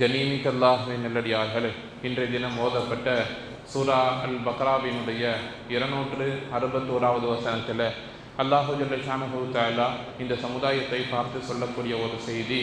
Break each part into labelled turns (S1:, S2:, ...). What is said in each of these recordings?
S1: கனீமிக்கல்லாஹுவின் நல்லடியார்களே இன்றைய தினம் ஓதப்பட்ட சூரா அல் பக்ராவினுடைய இருநூற்று அறுபத்தோராவது வசனத்தில் அல்லாஹு ஜல்லஷானஹூ தாலா இந்த சமுதாயத்தை பார்த்து சொல்லக்கூடிய ஒரு செய்தி.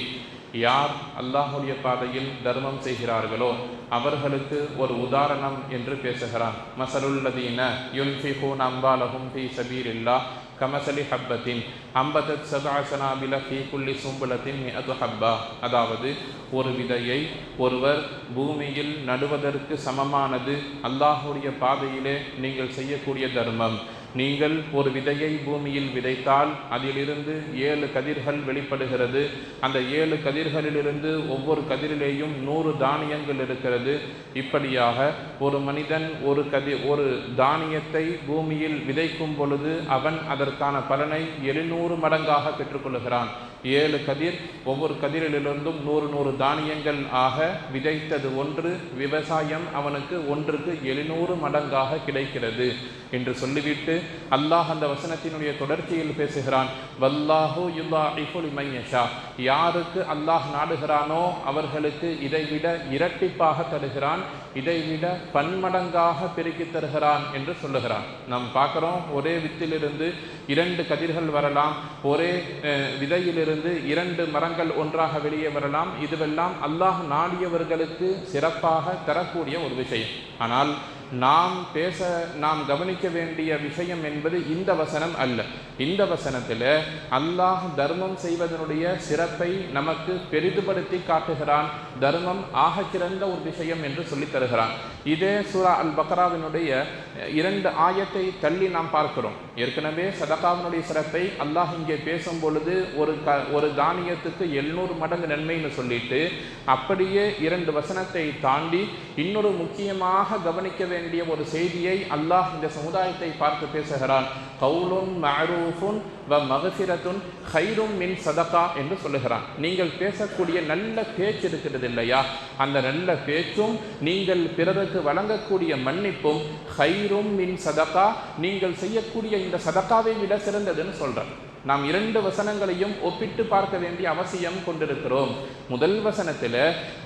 S1: யார் அல்லாஹுடைய பாதையில் தர்மம் செய்கிறார்களோ அவர்களுக்கு ஒரு உதாரணம் என்று பேசுகிறான். மசலுல்லதீன யுன்ஃபிஹூன் அம்பாலஹும் சபீர் சபீரில்லா கமசலி ஹப்பத்தின் அம்பதத் சதாசனாபில ஃபீ குல்லி சும்பலத்தின் மியது ஹப்பா. அதாவது ஒரு விதையை ஒருவர் பூமியில் நடுவதற்கு சமமானது அல்லாஹுடைய பாதையிலே நீங்கள் செய்யக்கூடிய தர்மம். நீங்கள் ஒரு விதையை பூமியில் விதைத்தால் அதிலிருந்து ஏழு கதிர்கள் வெளிப்படுகிறது. அந்த ஏழு கதிர்களிலிருந்து ஒவ்வொரு கதிரிலேயும் நூறு தானியங்கள் இருக்கிறது. இப்படியாக ஒரு மனிதன் ஒரு கதி ஒரு தானியத்தை பூமியில் விதைக்கும் பொழுது அவன் அதற்கான பலனை எழுநூறு மடங்காக பெற்றுக்கொள்கிறான். ஏழு கதிர் ஒவ்வொரு கதிரிலிருந்தும் நூறு நூறு தானியங்கள் ஆக விதைத்தது ஒன்று விவசாயம் அவனுக்கு ஒன்றுக்கு எழுநூறு மடங்காக கிடைக்கிறது. என்று சொல்லிவிட்டு அல்லாஹ் அந்த வசனத்தினுடைய தொடர்ச்சியில் பேசுகிறான். வல்லாஹு யுல்லா இஃபுலி மையஷா யாருக்கு அல்லாஹ் நாடுகிறானோ அவர்களுக்கு இதைவிட இரட்டிப்பாக தருகிறான் இதைவிட பன்மடங்காக பெருக்கி தருகிறான் என்று சொல்லுகிறான். நாம் பார்க்குறோம் ஒரே வித்திலிருந்து இரண்டு கதிர்கள் வரலாம் ஒரே விதையிலிருந்து இரண்டு மரங்கள் ஒன்றாக வெளியே வரலாம். இதுவெல்லாம் அல்லாஹ் நாடியவர்களுக்கு சிறப்பாக தரக்கூடிய ஒரு விஷயம். ஆனால் நாம் பேச நாம் கவனிக்க வேண்டிய விஷயம் என்பது இந்த வசனம் அல்ல. இந்த வசனத்தில் அல்லாஹ் தர்மம் செய்வதனுடைய சிறப்பை நமக்கு பெரிதுபடுத்தி காட்டுகிறான். தர்மம் ஆக சிறந்த ஒரு விஷயம் என்று சொல்லித் தருகிறான். இதே சூரா அல் பக்ராவினுடைய இரண்டு ஆயத்தை தள்ளி நாம் பார்க்கிறோம். ஏற்கனவே சதகாவினுடைய சிறப்பை அல்லாஹ் இங்கே பேசும் பொழுது ஒரு க ஒரு தானியத்துக்கு எழுநூறு மடங்கு நன்மைன்னு சொல்லிட்டு அப்படியே இரண்டு வசனத்தை தாண்டி இன்னொரு முக்கியமாக கவனிக்க வேண்டிய ஒரு செய்தியை அல்லாஹ் இந்த சமுதாயத்தை பார்த்து பேசுகிறான். கவுலுன் மரூஃபுன் வ மகசிரத்துன் ஹைரும் மின் சதகா என்று சொல்லுகிறான். நீங்கள் பேசக்கூடிய நல்ல பேச்சு இருக்கிறது இல்லையா? அந்த நல்ல பேச்சும் நீங்கள் பிறருக்கு வழங்கக்கூடிய மன்னிப்பும் ஹைரும் மின் சதகா நீங்கள் செய்யக்கூடிய இந்த சதக்காவை விட சிறந்ததுன்னு சொல்கிறேன் நாம் இரண்டு வசனங்களையும் ஒப்பிட்டு பார்க்க வேண்டிய அவசியம் கொண்டிருக்கிறோம். முதல் வசனத்தில்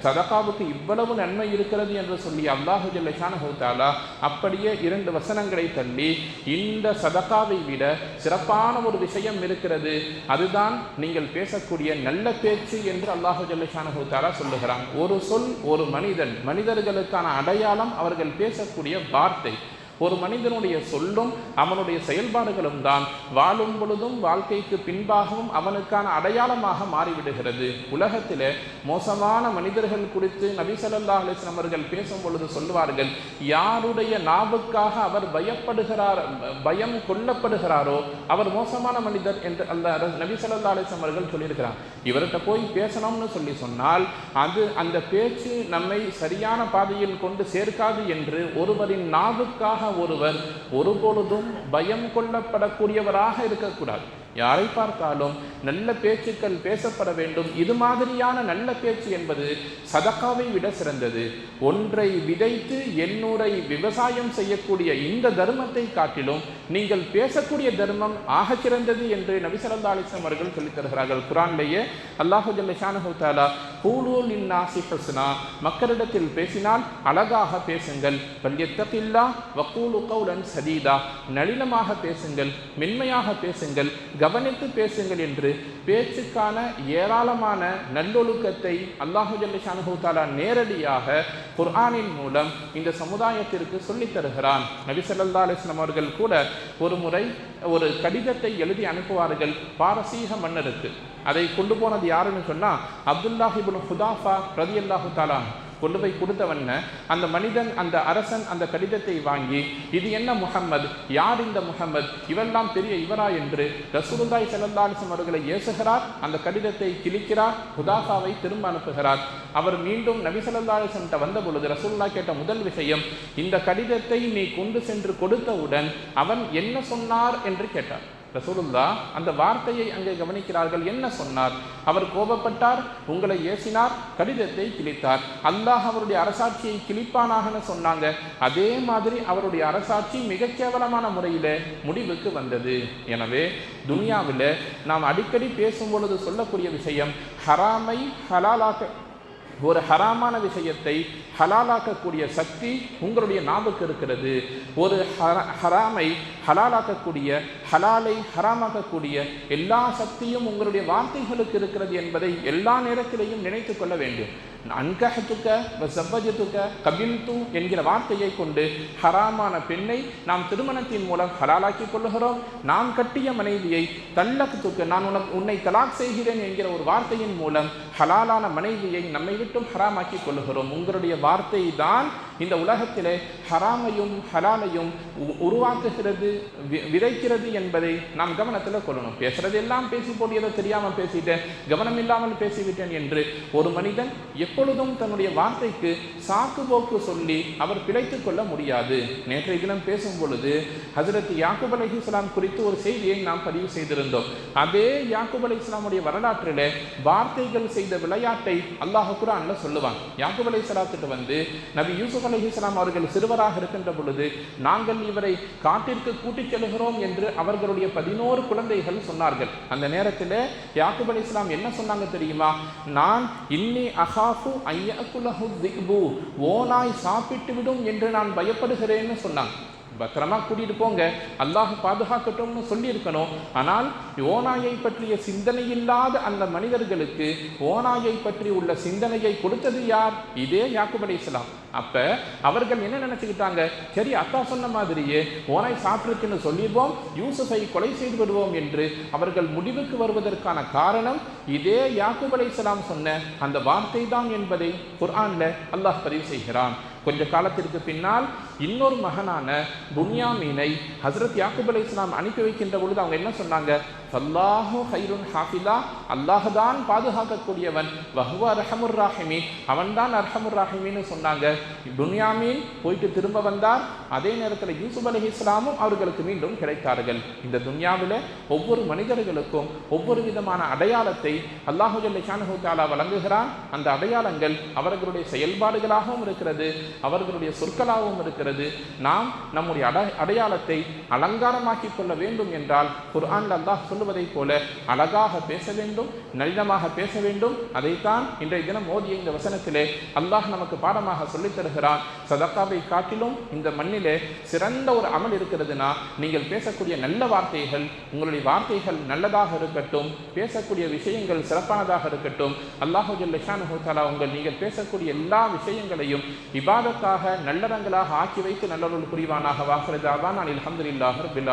S1: சதகாவுக்கு இவ்வளவு நன்மை இருக்கிறது என்று சொல்லி அல்லாஹு ஜல்லைசான ஹவுத்தாலா அப்படியே இரண்டு வசனங்களை தள்ளி இந்த சதகாவை விட சிறப்பான ஒரு விஷயம் இருக்கிறது. அதுதான் நீங்கள் பேசக்கூடிய நல்ல பேச்சு என்று அல்லாஹு ஜல்லைசான ஹவுத்தாலா சொல்லுகிறான். ஒரு சொல் ஒரு மனிதன் மனிதர்களுக்கான அடையாளம் அவர்கள் பேசக்கூடிய வார்த்தை. ஒரு மனிதனுடைய சொல்லும் அவனுடைய செயல்பாடுகளும் தான் வாழும் பொழுதும் வாழ்க்கைக்கு பின்பாகவும் அவனுக்கான அடையாளமாக மாறிவிடுகிறது. உலகத்தில் மோசமான மனிதர்கள் குறித்து நபிசல்லா அலிஸ்லாம் அவர்கள் பேசும் பொழுது சொல்லுவார்கள் யாருடைய நாவுக்காக அவர் பயப்படுகிறார் பயம் கொல்லப்படுகிறாரோ அவர் மோசமான மனிதர் என்று அல்ல நபிசல்லா அலிஸ்லாம் அவர்கள் சொல்லியிருக்கிறார். இவர்கிட்ட போய் பேசணும்னு சொல்லி சொன்னால் அது அந்த பேச்சு நம்மை சரியான பாதையில் கொண்டு சேர்க்காது என்று ஒருவரின் நாவுக்காக ஒருவர் ஒருபொழுதும் பயம் கொள்ளப்படக்கூடியவராக இருக்கக்கூடாது. யாரை பார்த்தாலும் நல்ல பேச்சுக்கள் பேசப்பட வேண்டும். இது மாதிரியான நல்ல பேச்சு என்பது சதக்காவை விட சிறந்தது. ஒன்றை விதைத்து எண்ணூரை விவசாயம் செய்யக்கூடிய இந்த தர்மத்தை காட்டிலும் நீங்கள் பேசக்கூடிய தர்மம் ஆக சிறந்தது என்று நபிசரந்தா அலிஸ்லாம் அவர்கள் சொல்லித் தருகிறார்கள். குரான்லேயே அல்லாஹு ஜல்லஷானு தாலா கூலூல் இன்னாசி ஹஸ்னா மக்களிடத்தில் பேசினால் அழகாக பேசுங்கள். பல்யத்தகில்லா வக்கூலு கவுலன் சதீதா நளினமாக பேசுங்கள் மென்மையாக பேசுங்கள். கவனித்து பேசுங்கள் என்று பேச்சுக்கான ஏராளமான நல்லொழுக்கத்தை அல்லாஹு ஜல்லிஷானு தாலா நேரடியாக குர்ஆனின் மூலம் இந்த சமுதாயத்திற்கு சொல்லித் தருகிறான். நபிசல்லா அலிஸ்லாம் அவர்கள் கூட ஒரு முறை ஒரு கடிதத்தை எழுதி அனுப்புவார்கள் பாரசீக மன்னருக்கு. அதை கொண்டு போனது யாருன்னு சொன்னால் அப்துல்லாஹிபுல் ஹுதாஃபா ரதி அல்லாஹு தாலான் கொண்டு போய் கொடுத்தவன அந்த மனிதன் அந்த அரசன் அந்த கடிதத்தை வாங்கி இது என்ன முகம்மது யார் இந்த முகம்மது இவெல்லாம் பெரிய இவரா என்று ரசூலுல்லாய் செல்லல்லாலிசம் அவர்களை ஏசுகிறார் அந்த கடிதத்தை கிழிக்கிறார் ஹுதாசாவை திரும்ப அனுப்புகிறார். அவர் மீண்டும் நபிசல்லாலிசன் வந்த பொழுது ரசூல்லா கேட்ட முதல் விஷயம் இந்த கடிதத்தை நீ கொண்டு சென்று கொடுத்தவுடன் அவன் என்ன சொன்னார் என்று கேட்டார். ரசூலுல்லா அந்த வார்த்தையை அங்கே கவனிக்கிறார்கள். என்ன சொன்னார்? அவர் கோபப்பட்டார் உங்களை ஏசினார் கடிதத்தை கிழித்தார். அல்லாஹ் அவருடைய அரசாட்சியை கிழிப்பானாகன்னு சொன்னாங்க. அதே மாதிரி அவருடைய அரசாட்சி மிக கேவலமான முறையில் முடிவுக்கு வந்தது. எனவே துனியாவில் நாம் அடிக்கடி பேசும் பொழுது சொல்லக்கூடிய விஷயம் ஹராமை ஹலாலாக்க ஒரு ஹராமான விஷயத்தை ஹலாலாக்கக்கூடிய சக்தி உங்களுடைய நாவுக்கு இருக்கிறது. ஒரு ஹர- ஹராமை ஹலாலாக்கக்கூடிய ஹலாலை ஹராமாக்கக்கூடிய எல்லா சக்தியும் உங்களுடைய வார்த்தைகளுக்கு இருக்கிறது என்பதை எல்லா நேரத்திலையும் நினைத்து கொள்ள வேண்டும். அன்கஹத்துக்க சப்பஜத்துக்க கபில்து என்கிற வார்த்தையை கொண்டு ஹராமான பெண்ணை நாம் திருமணத்தின் மூலம் ஹலாலாக்கி கொள்ளுகிறோம். நாம் கட்டிய மனைவியை தல்லத்துக்கு நான் உனக்கு உன்னை தலாக் செய்கிறேன் என்கிற ஒரு வார்த்தையின் மூலம் ஹலாலான மனைவியை நம்மை மட்டும் ஹராமாக்கி கொள்ளுகிறோம். உங்களுடைய வார்த்தை தான் இந்த உலகத்திலே ஹராமையும் ஹலாலையும் உருவாக்குகிறது விதைக்கிறது என்பதை நாம் கவனத்தில் கொள்ளணும். பேசுறது எல்லாம் பேசி போட்டு தெரியாமல் பேசிட்டேன் கவனம் இல்லாமல் பேசிவிட்டேன் என்று ஒரு மனிதன் எப்பொழுதும் தன்னுடைய வார்த்தைக்கு சாக்கு போக்கு சொல்லி அவர் பிழைத்து கொள்ள முடியாது. நேற்றைய தினம் பேசும் பொழுது ஹசரத் யாக்குப் அலி இஸ்லாம் குறித்து ஒரு செய்தியை நாம் பதிவு செய்திருந்தோம். அதே யாக்குப் அலி இஸ்லாமுடைய வரலாற்றில் வார்த்தைகள் செய்த விளையாட்டை அல்லாஹ் குரான்ல சொல்லுவான். யாக்குப் அலி சலாத்துட்டு வந்து நபி யூசுப் அலைஹி அவர்கள் சிறுவராக இருக்கின்ற பொழுது நாங்கள் இவரை காட்டிற்கு கூட்டிச் செல்கிறோம் என்று அவர்களுடைய பதினோரு குழந்தைகள் சொன்னார்கள். அந்த நேரத்தில் யாக்குப் அலி இஸ்லாம் என்ன சொன்னாங்க தெரியுமா? நான் இன்னி அஹாஃபு ஐயகுலஹு திக்பு ஓனாய் சாப்பிட்டு விடும் என்று நான் பயப்படுகிறேன்னு சொன்னாங்க. பத்திரமா கூட்டிட்டு போங்க. அல்லாஹ் பாதுகாக்கட்டும்னு சொல்லியிருக்கணும். ஆனால் ஓநாயை பற்றிய சிந்தனை இல்லாத அந்த மனிதர்களுக்கு ஓநாயை பற்றி உள்ள சிந்தனையை கொடுத்தது யார்? இதே யாக்குப் இஸ்லாம் அப்ப அவர்கள் என்ன நினைச்சுக்கிட்டாங்க? சரி அத்தா சொன்ன மாதிரியே ஓனாய் சாப்பிட்டுருக்குன்னு சொல்லிடுவோம் யூசுஃபை கொலை செய்து விடுவோம் என்று அவர்கள் முடிவுக்கு வருவதற்கான காரணம் இதே யாக்குப் இஸ்லாம் சொன்ன அந்த வார்த்தை தான் என்பதை குர்ஆன்ல அல்லாஹ் பதிவு செய்கிறான். கொஞ்ச காலத்திற்கு பின்னால் இன்னொரு மகனான புன்யாமீனை ஹஸ்ரத் யாக்குப் அலி இஸ்லாம் அனுப்பி வைக்கின்ற பொழுது அவங்க என்ன சொன்னாங்க? ஃபல்லாஹு ஹைருன் ஹாஃபிலா. அல்லாஹ் தான் பாதுகாக்கக்கூடியவன். வஹுவ ரஹமுர் ராஹிமி அவன்தான் அர்ஹமுர் ராஹிமின்னு சொன்னாங்க. துன்யாமீன் போயிட்டு திரும்ப வந்தார். அதே நேரத்தில் யூசுப் அலி இஸ்லாமும் அவர்களுக்கு மீண்டும் கிடைத்தார்கள். இந்த துன்யாவில் ஒவ்வொரு மனிதர்களுக்கும் ஒவ்வொரு விதமான அடையாளத்தை அல்லாஹு ஜல்லிஷானு தாலா வழங்குகிறான். அந்த அடையாளங்கள் அவர்களுடைய செயல்பாடுகளாகவும் இருக்கிறது. அவர்களுடைய சொற்களாகவும் இருக்கிறது. நாம் நம்முடைய அட அடையாளத்தை அலங்காரமாக்கி கொள்ள வேண்டும் என்றால் குர்ஆன் அல்லாஹ் சொல்லுவதைப் போல அழகாக பேச வேண்டும் நளினமாக பேச வேண்டும். அதைத்தான் இன்றைய தினம் மோதிய இந்த வசனத்திலே அல்லாஹ் நமக்கு பாடமாக சொல்லித் தருகிறான். சதக்காவை காட்டிலும் இந்த மண்ணிலே சிறந்த ஒரு அமல் இருக்கிறதுனா நீங்கள் பேசக்கூடிய நல்ல வார்த்தைகள் உங்களுடைய வார்த்தைகள் நல்லதாக இருக்கட்டும் பேசக்கூடிய விஷயங்கள் சிறப்பானதாக இருக்கட்டும் அல்லாஹு ஜல்லிஷானு ஹோசாலா உங்கள் நீங்கள் பேசக்கூடிய எல்லா விஷயங்களையும் இபாதத்தாக நல்லறங்களாக ஆக்கி வைத்து நல்லொருள் புரிவானாக. வாக்குறதாக நான் அல்ஹம்துலில்லாஹ் ரபில்